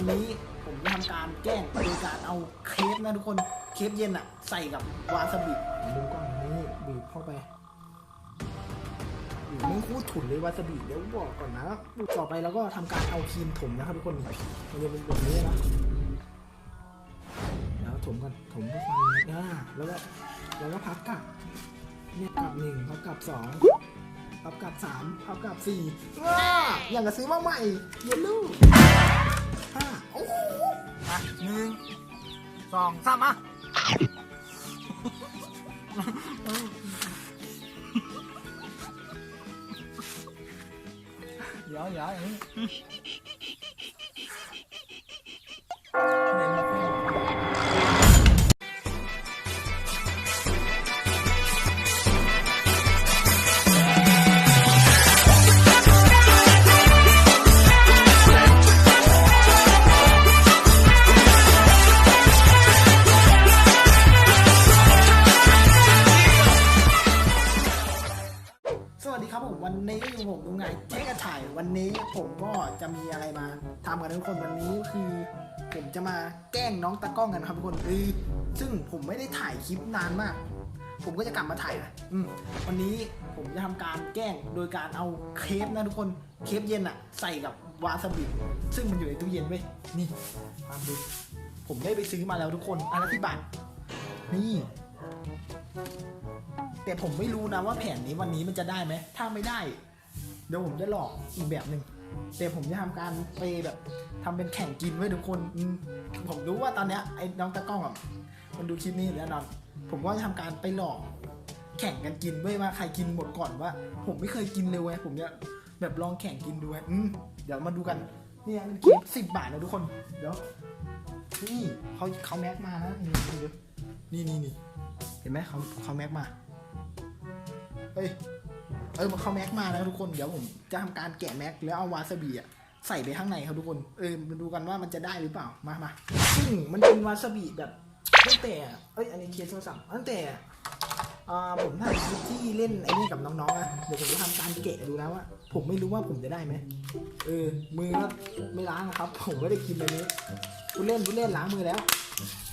วันนี้ผมจะทำการแกล้งโดยการเอาเคฟนะทุกคนเคฟเย็นอะใส่กับวาซาบิดูกล้องนี้บีบเข้าไปบีบไม่คู่ถุนเลยวาซาบิเดี๋ยวบอกก่อนนะต่อไปเราก็ทำการเอาครีมถมนะครับทุกคนมันจะเป็นแบบนี้นะแล้วถมกันถมเพื่อความเนียนอ่าแล้วก็แล้วก็พักกับเนี่ยกลับหนึ่งพักกลับสอง พับกลับสามพับกลับสี่ว้าอย่างกับซื้อมาใหม่เยลลูห้าโอ้โหอะหนึ่งสองสามอะเดี๋ยวเดี๋ยวอย่างนี้ไหน จะมีอะไรมาทำกันทุกคนวันนี้คือผมจะมาแกล้งน้องตะกล้องกันครับทุกคนเออซึ่งผมไม่ได้ถ่ายคลิปนานมาก ผมก็จะกลับมาถ่ายนะอืมวันนี้ผมจะทำการแกล้งโดยการเอาเคฟนะทุกคนเคฟเย็นอะใส่กับวาซาบิซึ่งมันอยู่ในตู้เย็นเว้ยนี่มามดูผมได้ไปซื้อมาแล้วทุกคนอันละที่บาทนี่แต่ผมไม่รู้นะว่าแผนนี้วันนี้มันจะได้ไหม ถ้าไม่ได้ เดี๋ยวผมจะหลอกอีกแบบหนึ่ง แต่ผมจะทำการไปแบบทำเป็นแข่งกินไว้ทุกคนผมรู้ว่าตอนเนี้ยไอ้น้องตะกล้องอะมันดูคลิปนี้อยู่แน่นอน ผมก็จะทำการไปหลอกแข่งกันกินไว้ยว่าใครกินหมดก่อนว่า ผมไม่เคยกินเลยเว้ยผมจะแบบลองแข่งกินดูอืมเดี๋ยวมาดูกันเนี่ยมันคิดสิบบาทนะทุกคนเดี๋ยวนี่เขาเขาแม็กมานะนี่นี่นี่เห็นไหมเขาเขาแม็กมาเฮ้ย เออเขาแม็กมาแล้วทุกคนเดี๋ยวผมจะทำการแกะแม็กแล้วเอาวาซาบิอะใส่ไปข้างในครับทุกคนเออมาดูกันว่ามันจะได้หรือเปล่ามามาซึ่งมันเป็นวาซาบิแบบตั้งแต่เอ้ยอันนี้เคสโทรศัพท์ตั้งแต่อ่าผมถ่ายคลิปที่เล่นไอ้นี่กับน้องๆนะเดี๋ยวผมจะทำการแกะดูนะว่าผมไม่รู้ว่าผมจะได้ไหมเออ มือก็ไม่ล้างนะครับ ผมไม่ได้กินเลยนี้กูเล่นกูเล่นล้างมือแล้ว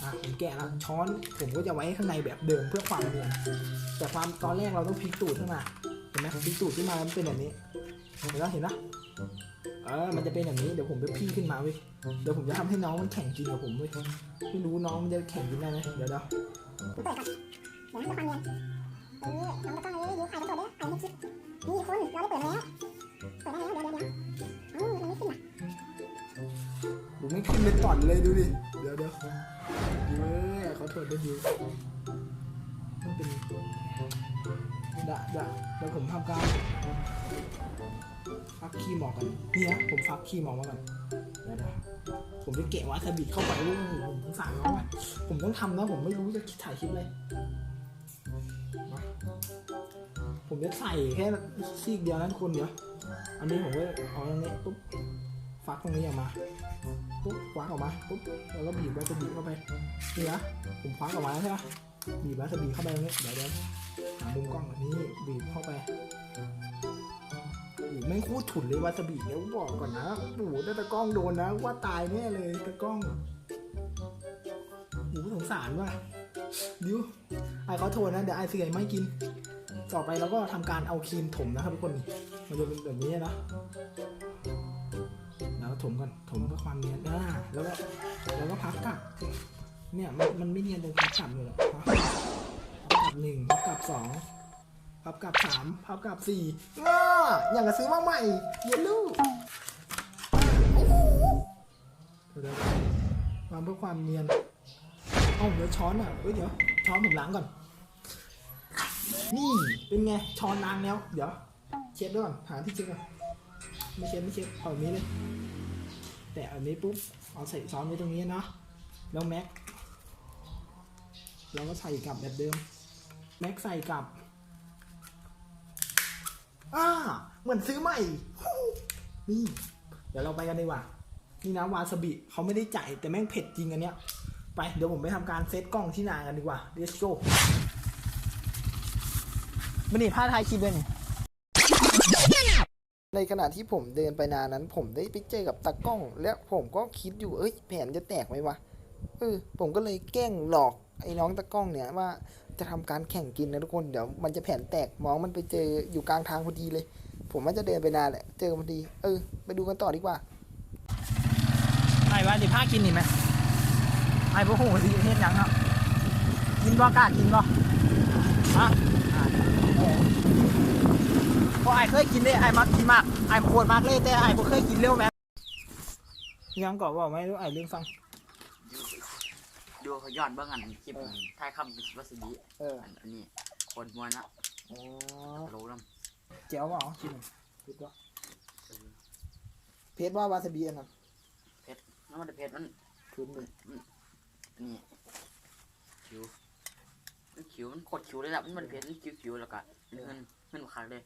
อะผมแกะแล้วช้อน ผมก็จะไว้ข้างในแบบเดิมเพื่อความเนียนแต่ความตอนแรกเราต้องพลิกตูดขึ้นมา ห็นไหมพลิกตูดขึ้นมามันเป็นแบบนี้เห็นแล้วเห็นปะเออมันจะเป็นแบบนี้เดี๋ยวผมจะพี่ขึ้นมาเว้ยเดี๋ยวผมจะทำให้น้องมันแข่งกินกับผมเว้ยไม่รู้น้องมันจะแข่งกินได้ไหมเดี๋ยวเดี๋ยวเปิดก่อนเดี๋ยวให้ความเนียนเออน้องตะกล้องเอ้ยยิ้วใครจะเปิดได้ใครไม่คิดนี่คุณเราได้เปิดแล้วเปิดได้แล้วเดี๋ยวเดี๋ยวเดี๋ยวเอ้ามันไม่ขึ้นอะผมไม่ขึ้นเป็นต่อนเลยดูดิเดี๋ยวเดี๋ยวเว้ยเขาโทษด้วยดิวมันเป็น ดะดะเดี๋ยวผมทำการฟักขี้หมอกกันเนี่ยผมฟักขี้หมอกมาก่อนเดี๋ยวเดี๋ยวผมจะเกะวาซาบิเข้าไปลูกผมสงสารน้องอะผมต้องทำนะผมไม่รู้จะถ่ายคลิปเลยผมจะใส่แค่ซีกเดียวนั้นคนเดียวอันนี้ผมก็เอาตรงนี้ปุ๊บฟักตรงนี้ออกมาปุ๊บคว้าออกมาปุ๊บแล้วก็บีบวาซาบิเข้าไปนี่นะผมคว้าออกมาแล้วใช่ไหมบีบวาซาบิเข้าไปตรงนี้เดี๋ยวเดี๋ยว หามุมกล้องแบบนี้บีบเข้าไปโอ้โหแม่งโคตรฉุนเลยวาซาบิเดี๋ยวบอกก่อนนะโอ้โหถ้าตะกล้องโดนนะว่าตายแน่เลยตะกล้องโอ้โหสงสารว่ะดิวไอ้เขาโทษนะเดี๋ยวไอ้เสียไม่กิน ต่อไปเราก็ทำการเอาครีมถมนะครับทุกคนมันจะเป็นแบบนี้นะแล้วถมก่อนถมเพื่อความเนียนอ่าแล้วก็แล้วก็พักกลับเนี่ยมันมันไม่เนียนตรงพับกลับเลยหรอกพับพับกลับ หนึ่งพับกลับสองพับกลับสามพับกลับสี่อ้าอย่างกับซื้อมาใหม่เยลลูโอ้โหเดี๋ยววางเพื่อความเนียนเอ้าเดี๋ยวช้อนอะเฮ้ยเดี๋ยวช้อนผมล้างก่อน นี่เป็นไงช้อนล้างแล้ว เดี๋ยว เช็ดด้วยก่อนหาที่เช็ดก่อนไม่เช็ดไม่เช็ดเอาแบบนี้เลย แต่อันนี้ปุ๊บเอาใส่ซ้อนไว้ตรงนี้เนาะแล้วแม็กเราก็ใส่กลับแบบเดิม แม็กใส่กลับอ่าเหมือนซื้อใหม่ นี่ เดี๋ยวเราไปกันดีกว่า นี่นะวาซาบิเขาไม่ได้จ่ายแต่แม่งเผ็ดจริงอันเนี้ย ไป เดี๋ยวผมไปทำการเซตกล้องที่นากันดีกว่า let's go มันนี่ผ้าทายคลิปเลยนี่ในขณะที่ผมเดินไปนานนั้น ผมได้ไปเจอกับตากล้อง และผมก็คิดอยู่เอ้ยแผนจะแตกไหมวะเออผมก็เลยแกล้งหลอกไอ้น้องตากล้องเนี่ยว่า จะทำการแข่งกินนะทุกคนเดี๋ยวมันจะแผนแตกมองมันไปเจออยู่กลางทางพอดีเลย ผมว่าจะเดินไปนานแหละเจอพอดี เออ ไปดูกันต่อดีกว่าไอ้ว่าสิพากินนี่ไหมไอ้พวกหูสิเฮ็ดยังครับกินบ่กล้ากินบ่ฮะพอไอ้เคยกินได้ไอ้มักกินมากไอ้โคตรมากเลยแต่ไอ้บ่เคยกินเร็วแม่ยังก่อนบอกไม่รู้ไอ้ลืมฟัง ดูเขาย้อนเบื้องอันคลิปถ่ายคำวัสดีเอออันอันนี้คนมวนละอ๋อรู้แล้วเจ๋วบ่กินหน่อยคิดว่าเพชรว่าวาซาบิอันนั้นน้ำมันเพชรมันคืนหนึ่งนี่คิวมันคิวมันโคตรคิวเลยล่ะมันมันเพชรมันคิวคิวแล้วก็มันเงินเงินขาดเลย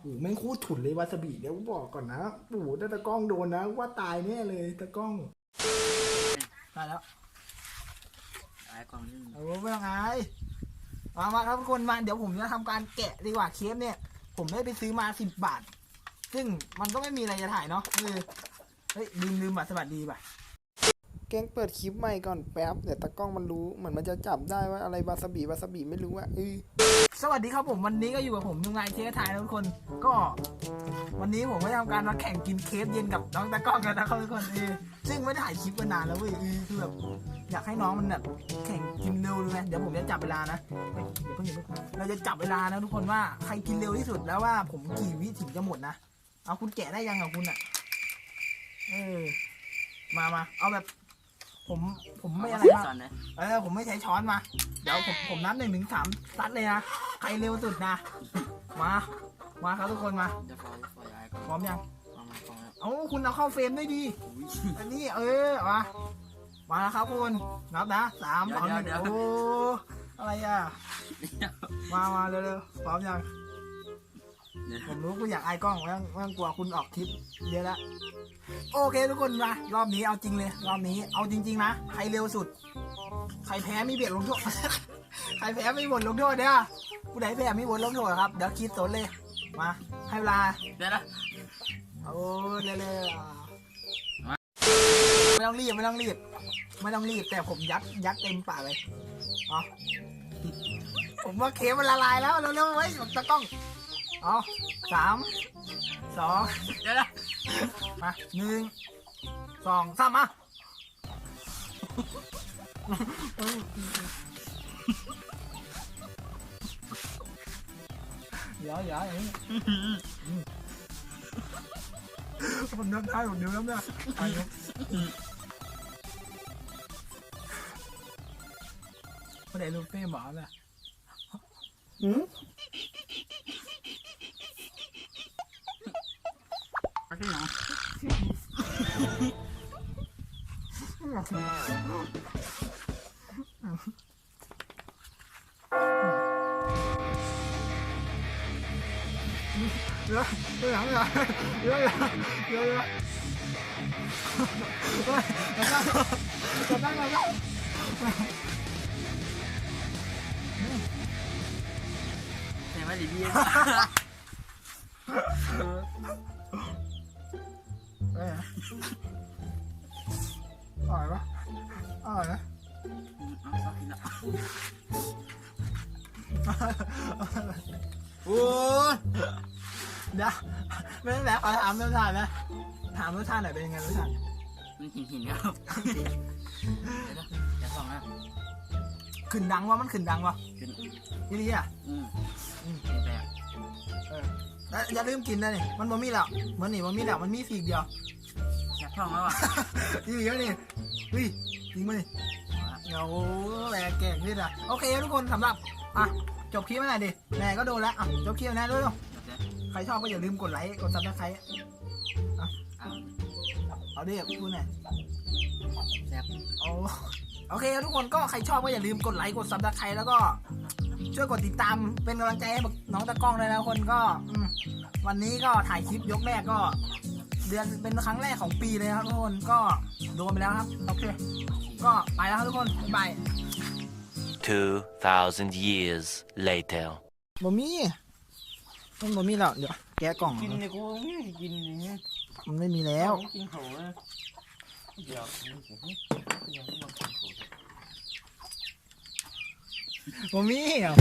โอ้แม่งโคตรถุนเลยวาซาบิเดี๋ยวบอกก่อนนะโอ้โหถ้าตะกล้องโดนนะว่าตายแน่เลยตะกล้องตายแล้ว ไอ้กองนี่เอาไม่ต้องไงมามาครับทุกคนมาเดี๋ยวผมจะทำการแกะดีกว่าเคฟเนี่ย ผมได้ไปซื้อมาสิบบาท ซึ่งมันก็ไม่มีอะไรจะถ่ายเนาะเออเฮ้ยลืมลืมบัตรสวัสดีป่ะแกงเปิดคลิปใหม่ก่อนแป๊บเดี๋ยวตากล้องมันรู้เหมือนมันจะจับได้ว่าอะไรวาซาบิวาซาบิไม่รู้ว่าเออสวัสดีครับผมวันนี้ก็อยู่กับผมยุงไงเทสทายนะทุกคน ก็ วันนี้ผมก็จะทำการมาแข่งกินเคฟเย็นกับน้องตากล้องกันนะครับทุกคนเออ ซึ่งไม่ได้ถ่ายคลิปมานานแล้วเว้ยเออคือแบบอยากให้น้องมันแบบแข่งกินเร็วเลยไหมเดี๋ยวผมจะจับเวลานะเฮ้ยเดี๋ยวเพิ่งอย่าเพิ่งเราจะจับเวลานะทุกคนว่าใครกินเร็วที่สุดแล้วว่าผมกี่วิถึงจะหมดนะเอาคุณแกะได้ยังกับคุณอะเออมามาเอาแบบ ผมผมไม่อะไรมากสอนเลยเออผมไม่ใช้ช้อนมาเดี๋ยวผมผมนับหนึ่งถึงสามซัดเลยนะใครเร็วสุดนะมามาครับทุกคนมาจะฟอยฟอยไอ้ก่อนพร้อมยัง ฟังมาฟังแล้วเอาคุณเอาเข้าเฟรมได้ดี อันนี้เออมามาแล้วครับคุณนับนะสามสองหนึ่งโอ้อะไรอะ มามาเร็วๆพร้อมยังผมรู้คุณอยากอายกล้องไม่ต้องไม่ต้องกลัวคุณออกคลิปเยอะแล้วโอเคทุกคนมารอบนี้เอาจริงเลย รอบนี้เอาจริง ๆ นะ ใครเร็วสุด ใครแพ้มีเบียดลงโทษใครแพ้มีบทลงโทษเนี่ยผู้ใดแพ้มีบทลงโทษครับ เดี๋ยวคิดสนเลย มา ให้เวลา เดี๋ยวนะ โอ้เร็วๆอ่ไม่ต้องรีบไม่ต้องรีบไม่ต้องรีบแต่ผมยัดยัดเต็มปากเลยเอผมว่าเค็มมันละลายแล้วเร็วๆไว้ตะกล้องเอสามสองเดี๋ยวนะมาหนึ่งสองสามมาเดี๋ยวเดี๋ยวอย่างนี้ ผมนับได้ผมนึกแล้วเนี่ยอันนี้ไม่ได้ลูกเป้หมาเลยอืมมาที่ไหน เดี๋ยวเดี๋ยวเดี๋ยวเดี๋ยวเดี๋ยวเดี๋ยวเดี๋ยวเฮ้ยเดี๋ยวเดี๋ยวเดี๋ยวเดี๋ยวเดี๋ยวเห็นไหมดิพี่เอ้ยอร่อยปะอร่อยนะเอาสักทีละอ้ยเดี๋ยว ไม่ได้แล้วขอถามรสชาตินะถามรสชาติหน่อยเป็นยังไงรสชาติมันหินหินครับเดี๋ยวนะเดี๋ยวฟังนะขึ้นดังวะมันขึ้นดังวะขึ้นยี่ดีอะอืมอืมเห็นไปอะเออแล้วอย่าลืมกินนะนี่มันบ่มีแล้วมันนี่บ่มีแล้วมันมีสีกเดียวอยากท่องแล้วอะนี่เยอะนี่เฮ้ยจริงมั้ยเงาแหวกแก่งขึ้นอะโอเคทุกคนสำหรับอะจบคลิปมาหน่อยดิแม่ก็โดนแล้วอะจบคลิปนะเร็วเดี๋ยวๆใครชอบก็อย่าลืมกดไลค์ กดซับสไครต์เอาเอาดิพูดหน่อยแซ่บโอ้โอเคครับทุกคนก็ใครชอบก็อย่าลืมกดไลค์ กดซับสไครต์แล้วก็ช่วยกดติดตามเป็นกำลังใจให้น้องตะกล้องเลยนะคนก็อืมวันนี้ก็ถ่ายคลิปยกแรกก็ เดือนเป็นครั้งแรกของปีเลยนะครับทุกคนก็โดนไปแล้วครับโอเคก็ไปแล้วครับทุกคนบ๊ายบาย2,000 years later. บะมี่ มันบะมี่แล้วเดี๋ยวแกะกล่อง กินเนี่ยกูไม่กินอย่างเงี้ยมันไม่มีแล้ว กินเขาเลยเดี๋ยวนี่สิยังไม่มากินเขาผมมีอะ